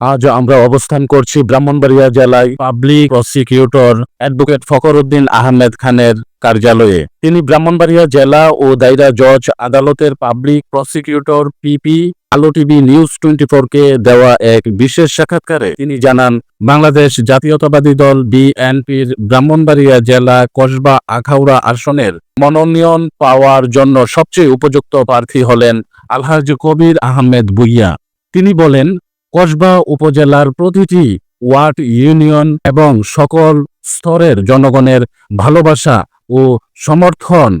আজ আমরা অবস্থান করছি ব্রাহ্মণবাড়িয়া জেলায় public prosecutor advocate Fakhruddin Ahmed খানের কার্যালয়ে। তিনি ব্রাহ্মণবাড়িয়া জেলা ও দায়রা জজ আদালতের পাবলিক প্রসিকিউটর পিপি আলো টিভি নিউজ টোয়েন্টি কে দেওয়া এক বিশেষ সাক্ষাৎকারে তিনি জানান, বাংলাদেশ জাতীয়তাবাদী দল বিএনপির ব্রাহ্মণবাড়িয়া জেলা কসবা আখাউড়া আসনের মনোনয়ন পাওয়ার জন্য সবচেয়ে উপযুক্ত প্রার্থী হলেন আলহাজ কবির আহমেদ বুইয়া তিনি বলেন কসবা উপজেলার প্রতিটি ওয়ার্ড ইউনিয়ন এবং সকল স্তরের জনগণের ভালোবাসা ও সমর্থন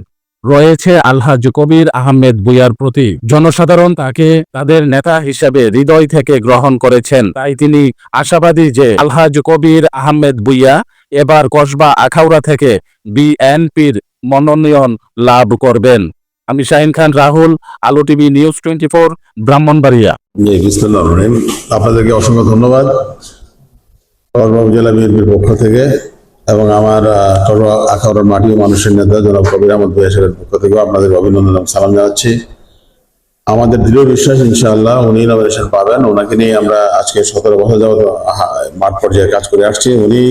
রয়েছে আলহাজ কবির আহমেদ বুইয়ার প্রতি। জনসাধারণ তাকে তাদের নেতা হিসেবে হৃদয় থেকে গ্রহণ করেছেন। তাই তিনি আশাবাদী যে আলহাজ কবির আহমেদ বুইয়া এবার কসবা আখাউড়া থেকে বিএনপির মনোনয়ন লাভ করবেন। আমি Shahin Khan, Rahul, Alo TV news twenty four, Brahmanbaria. আপনাদেরকে অসংখ্য ধন্যবাদ। জেলা বিএনপির পক্ষ থেকে এবং আমার আখাউড়ার মাটি ও মানুষের নেতা জনাব কবির আহমদ ভাই পক্ষ থেকেও আপনাদের অভিনন্দন এবং সালাম জানাচ্ছি। আমাদের দৃঢ় বিশ্বাস, ইনশাআল্লাহ, উনি নমিনেশন পাবেন। ওনাকে নিয়ে আমরা আজকে সতেরো বছর যাবত মাঠ পর্যায়ে কাজ করে আসছি। উনি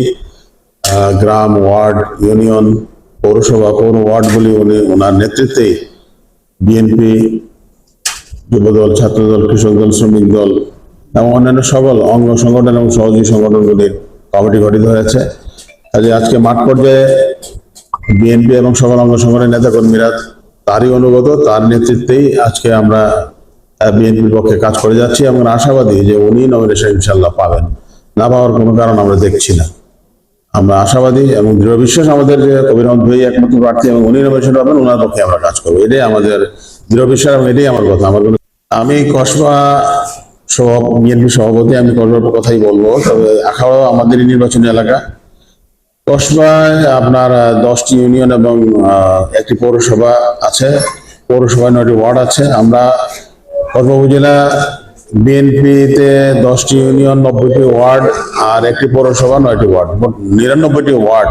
গ্রাম, ওয়ার্ড, ইউনিয়ন, পৌরসভা পৌর ওয়ার্ডগুলি উনি, ওনার নেতৃত্বেই বিএনপি, যুবদল, ছাত্রদল কৃষক দল শ্রমিক দল এবং অন্যান্য সকল অঙ্গ সংগঠন এবং সহযোগী সংগঠনগুলির কমিটি গঠিত হয়েছে। কাজে আজকে মাঠ পর্যায়ে বিএনপি এবং সকল অঙ্গ সংগঠনের নেতা কর্মীরা তারই অনুগত, তার নেতৃত্বেই আজকে আমরা বিএনপির পক্ষে কাজ করে যাচ্ছি এবং আশাবাদী যে উনি নমিনেশন ইনশাল্লাহ পাবেন। না পাওয়ার কোনো কারণ আমরা দেখছি না। আমরা আশাবাদী এবং দৃঢ় বিশ্বাস আমাদের যে কবির ভাই একমাত্র প্রার্থী এবং উনি নমিনেশন পাবেন ওনার পক্ষে আমরা কাজ করব। এটাই আমাদের দৃঢ় বিশ্বাস এবং এটাই আমার কথা। আমার আমি কসবা সভাপ বিএনপি সভাপতি, আমি কসবার কথাই বলব। তবে আখাউড়া আমাদেরই নির্বাচনী এলাকা। কসবায় আপনার দশটি ইউনিয়ন এবং একটি পৌরসভা আছে। পৌরসভায় নয়টি ওয়ার্ড আছে। আমরা কসবা উপজেলা বিএনপিতে দশটি ইউনিয়ন, নব্বইটি ওয়ার্ড আর একটি পৌরসভা, নয়টি ওয়ার্ড। নিরানব্বইটি ওয়ার্ড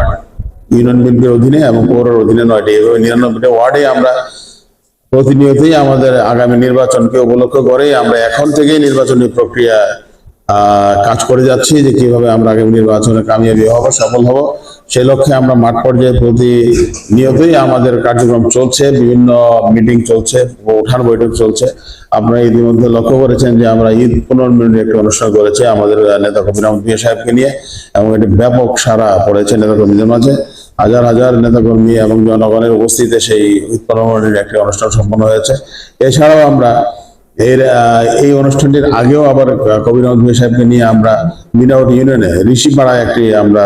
ইউনিয়ন বিএনপির অধীনে এবং পৌরের অধীনে নয়টি। নিরানব্বইটি ওয়ার্ডে আমরা প্রতিনিয়তই আমাদের আগামী নির্বাচনকে উপলক্ষ করে আমরা এখন থেকেই নির্বাচনী প্রক্রিয়া কাজ করে যাচ্ছি যে কীভাবে আমরা আগামী নির্বাচনে কামিয়াবি হব, সফল হব। সেই লক্ষ্যে আমরা মাঠ পর্যায়ে প্রতিনিয়তই আমাদের কার্যক্রম চলছে, বিভিন্ন মিটিং চলছে, উঠান বৈঠক চলছে। আপনারা ইতিমধ্যে লক্ষ্য করেছেন যে আমরা ঈদ পুনর্মিলনের একটি অনুষ্ঠান করেছি আমাদের নেতা কবির আহমদ সাহেবকে নিয়ে, এবং এটি ব্যাপক সারা পড়েছে নেতা কর্মীদের মাঝে। হাজার হাজার নেতাকর্মী এবং জনগণের উপস্থিতিতে সেই উৎপাদনের একটি অনুষ্ঠান সম্পন্ন হয়েছে। এছাড়াও আমরা এর এই অনুষ্ঠানটির আগেও আবার কবির আহমদ সাহেবকে নিয়ে আমরা মিনাউট ইউনিয়নে ঋষিপাড়ায় একটি আমরা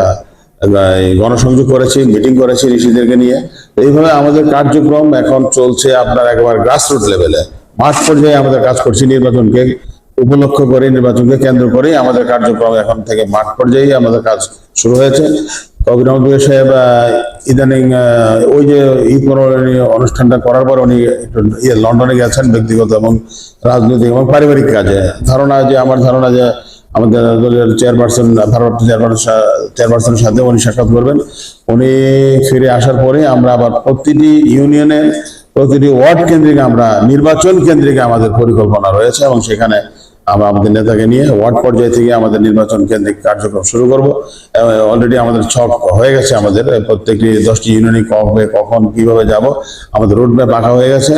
গণসংযোগ করেছি, মিটিং করেছি ঋষিদেরকে নিয়ে। এইভাবে আমাদের কার্যক্রম এখন চলছে আপনার একেবারে গ্রাসরুট লেভেলে মাঠ পর্যায়ে আমাদের কাজ করছি নির্বাচনকে উপলক্ষ করে, নির্বাচনকে কেন্দ্র করে আমাদের কার্যক্রম এখন থেকে মাঠ পর্যায়ে আমাদের কাজ শুরু হয়েছে। কবির সাহেব ইদানিং ওই যে ঈদ মনোরণী অনুষ্ঠানটা করার পর উনি ইয়ে লন্ডনে গেছেন ব্যক্তিগত এবং রাজনৈতিক এবং পারিবারিক কাজে। ধারণা যে, আমার ধারণা যে, আমাদের দলের চেয়ারপারসন, ভারপ্রাপ্ত চেয়ারপারসন চেয়ারপারসনের সাথে উনি সাক্ষাৎ করবেন। উনি ফিরে আসার পরে আমরা আবার প্রতিটি ইউনিয়নের প্রতিটি ওয়ার্ড কেন্দ্রিক আমরা, নির্বাচন কেন্দ্রিক আমাদের পরিকল্পনা রয়েছে এবং সেখানে আমরা আমাদের নেতাকে নিয়ে ওয়ার্ড পর্যায় থেকে আমাদের নির্বাচন কেন্দ্রিক কার্যক্রম শুরু করব। অলরেডি আমাদের ছক হয়ে গেছে আমাদের। প্রত্যেকটি দশটি ইউনিয়নে কবে, কখন, কীভাবে যাব, আমাদের রোড ম্যাপ আঁকা হয়ে গেছে।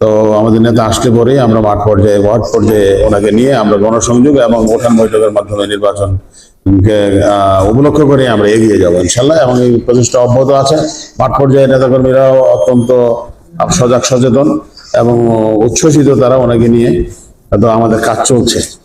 তো আমাদের নেতা আসলে পরেই আমরা মাঠ পর্যায়ে, ওয়ার্ড পর্যায়ে ওনাকে নিয়ে আমরা গণসংযোগ এবং ওঠান বৈঠকের মাধ্যমে নির্বাচন উপলক্ষ করে আমরা এগিয়ে যাব ইনশাল্লাহ এবং এই প্রচেষ্টা অব্যাহত আছে। মাঠ পর্যায়ে নেতাকর্মীরাও অত্যন্ত সজাগ সচেতন এবং উচ্ছ্বসিত তারা ওনাকে নিয়ে আমাদের কাজ চলছে।